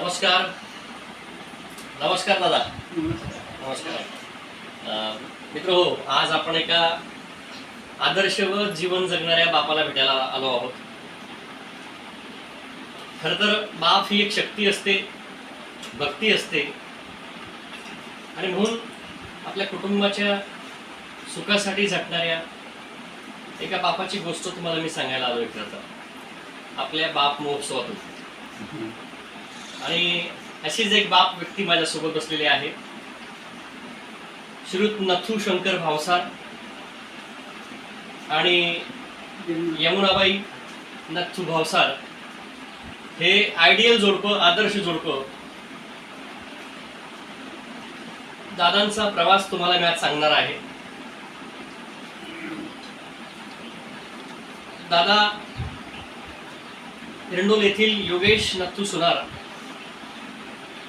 नमस्कार. नमस्कार दादा. नमस्कार. मित्र हो आज आपण एका आदर्श व जीवन जगणाऱ्या बापाला भेटायला आलो आहोत. खर तर बाप ही एक शक्ती असते भक्ती असते. आणि म्हणून आपल्या कुटुंबाच्या सुखासाठी झटणाऱ्या एका बापाची गोष्ट तुम्हाला मी सांगायला आलो खरं तर. आपल्या बाप महोत्सवातून. आणि अशीच एक बाप व्यक्ती माझ्यासोबत बसलेली आहे. श्रुत नथू शंकर भावसार आणि यमुनाबाई नथू भावसार हे आयडियल जोडपं आदर्श जोडपं. दादांचा प्रवास तुम्हाला मी आज सांगणार आहे. दादा एरंडोल येथील योगेश नथू सुनार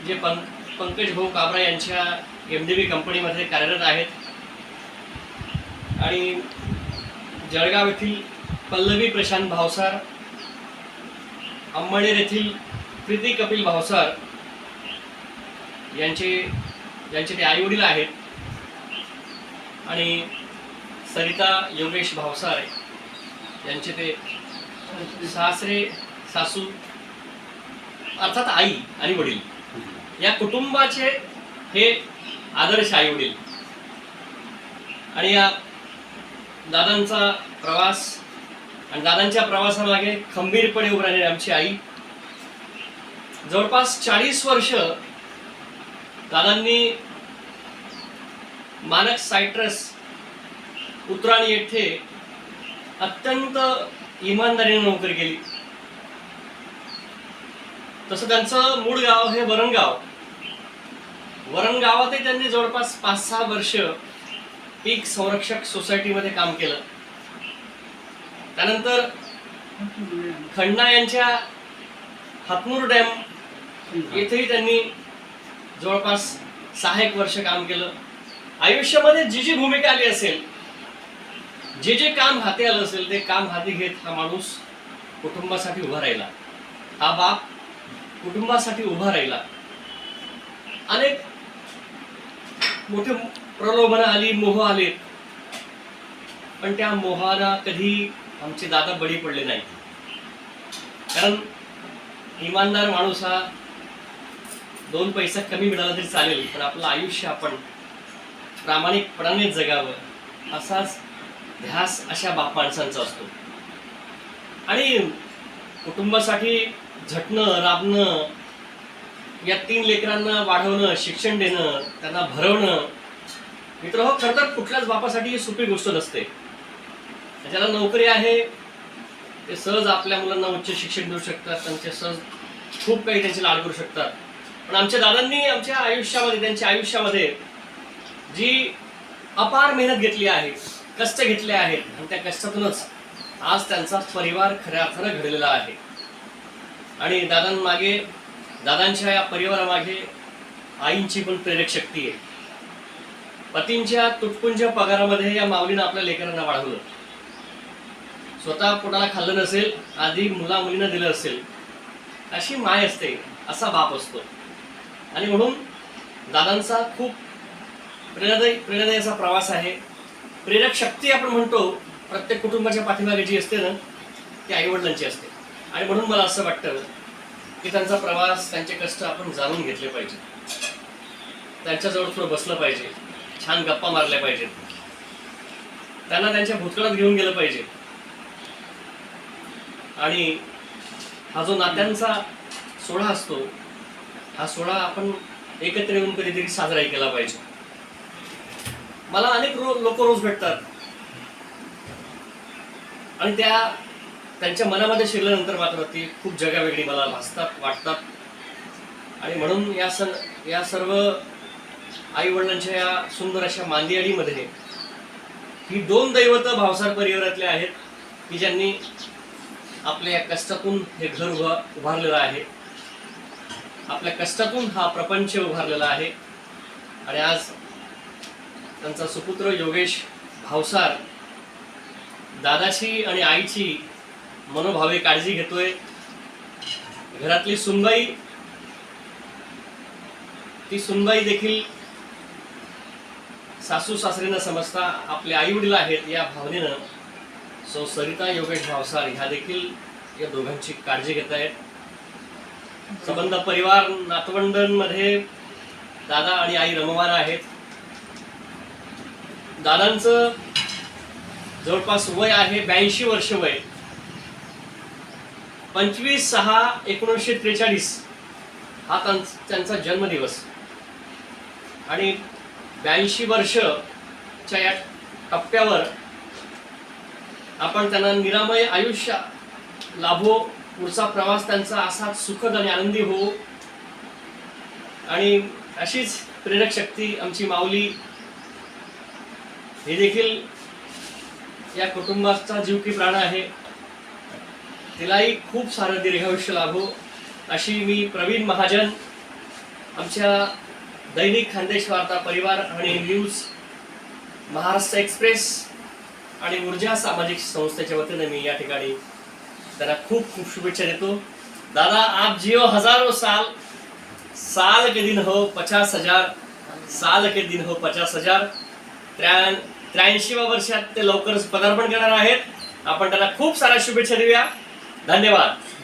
जे पं पंकज भाऊ काबरा यांच्या एम डी बी कंपनीमध्ये कार्यरत आहेत. आणि जळगाव येथील पल्लवी प्रशांत भावसार अंमळनेर येथील प्रीती कपिल भावसार यांचे यांचे ते आईवडील आहेत. आणि सरिता योगेश भावसार यांचे ते सासरे सासू अर्थात आई आणि वडील. या कुटुंबाचे हे आदर्श आई वडील. आणि या दादांचा प्रवास आणि दादांच्या प्रवासामागे खंबीरपणे उभं राहिलेली आमची आई. जवळपास चाळीस वर्ष दादांनी मानक सायट्रस उतराणी येथे अत्यंत इमानदारीने नोकरी केली. तसं त्यांचं मूळ गाव हे वरणगाव. वरणगावातही त्यांनी जवळपास पाच सहा वर्ष पीक संरक्षक सोसायटीमध्ये काम केलं. त्यानंतर खन्ना यांच्या हातमूर डॅम येथेही त्यांनी जवळपास सहा एक वर्ष काम केलं. आयुष्यामध्ये जी जी भूमिका आली असेल जे जे काम हाती आलं असेल ते काम हाती घेत हा माणूस कुटुंबासाठी उभा राहिला. हा बाप कुटुंबासाठी उभा राहिला. अनेक मोठे प्रलोभनं आली मोह आले. पण त्या मोहाला कधी आमचे दादा बळी पडले नाही कारण इमानदार माणूस हा दोन पैसा कमी मिळाला तरी चालेल पण आपलं आयुष्य आपण प्रामाणिकपणाने जगावं असाच ध्यास अशा बाप माणसांचा असतो. आणि कुटुंबासाठी झटणं राबणं या तीन लेकरांना वाढवणं शिक्षण देणं त्यांना भरवणं. मित्र हो खरं तर कुठल्याच बापासाठी ही सोपी गोष्ट नसते. ज्याला नोकरी आहे ते सहज आपल्या मुलांना उच्च शिक्षण देऊ शकतात त्यांचे सहज खूप काही त्यांचे लाड करू शकतात. पण आमच्या दादांनी आमच्या आयुष्यामध्ये त्यांच्या आयुष्यामध्ये जी अपार मेहनत घेतली आहे कष्ट घेतले आहेत आणि त्या कष्टातूनच आज त्यांचा परिवार खऱ्या अर्थानं घडलेला आहे. आणि दादांमागे दादांच्या या परिवारामागे आईंची पण प्रेरक शक्ती आहे. पतींच्या तुटपुंच्या पगारामध्ये या माऊलीनं आपल्या लेकरांना वाढवलं. स्वतः पोटाला खाल्लं नसेल आधी मुला मुलीनं दिलं असेल अशी माय असते असा बाप असतो. आणि म्हणून दादांचा खूप प्रेरणादायी प्रेरणादायी असा प्रवास आहे. प्रेरक शक्ती आपण म्हणतो प्रत्येक कुटुंबाच्या पाठीमागे जी असते ना ती आईवडिलांची असते. आणि म्हणून मला असं वाटतं की त्यांचा प्रवास त्यांचे कष्ट आपण जाणून घेतले पाहिजे. त्यांच्याजवळ थोडं बसलं पाहिजे. छान गप्पा मारल्या पाहिजेत. त्यांना त्यांच्या भूतकाळात घेऊन गेलं पाहिजे. आणि हा जो नात्यांचा सोहळा असतो हा सोहळा आपण एकत्र येऊन कधीतरी साजराही केला पाहिजे. मला अनेक रो लोक रोज भेटतात. आणि त्या त्यांच्या मनामध्ये शिरल्यानंतर मात्र ती खूप जगावेगळी मला भासतात वाटतात. आणि म्हणून या सण या सर्व आई वडिलांच्या या सुंदर अशा मांदियाळीमध्ये ही दोन दैवत भावसार परिवारातले आहेत की ज्यांनी आपल्या या कष्टातून हे घर उभा उभारलेलं आहे. आपल्या कष्टातून हा प्रपंच उभारलेला आहे. आणि आज त्यांचा सुपुत्र योगेश भावसार दादाची आणि आईची मनोभावे काळजी घेतोय. घरातली सुनबाई ती सुनबाई देखील सासू सासरे समजता आपले आई वडील आहेत या भावनेनं सो सरिता योगेश भावसार ह्या देखील या दोघांची काळजी घेत आहेत. संबंध परिवार नातवंडांमध्ये दादा आणि आई रमवान आहेत. दादांचं जवळपास वय आहे ब्याऐंशी वर्ष वय. पंचवीस सहा एकोणीसशे त्रेचाळीस हा त्यांचा जन्मदिवस. आणि ब्याऐंशी वर्षच्या या टप्प्यावर आपण त्यांना निरामय आयुष्य लाभो पुढचा प्रवास त्यांचा असा सुखद आणि आनंदी हो आणि अशीच प्रेरक शक्ती आमची माऊली हे देखील या कुटुंबाचा जीव की प्राण आहे. तिलाही खूप सारं दीर्घायुष्य लाभो अशी मी प्रवीण महाजन आमच्या दैनिक खानदेश वार्ता परिवार आणि न्यूज महाराष्ट्र एक्सप्रेस आणि ऊर्जा सामाजिक संस्थेच्या वतीने मी या ठिकाणी त्यांना खूप खूप शुभेच्छा देतो. दादा आप जिओ हजारो साल साल के दिन हो पचास हजार साल के दिन हो पचास हजार. त्र्या त्र्याऐंशीव्या वर्षात ते लवकरच पदार्पण करणार आहेत. आपण त्यांना खूप साऱ्या शुभेच्छा देऊया. 何でもある。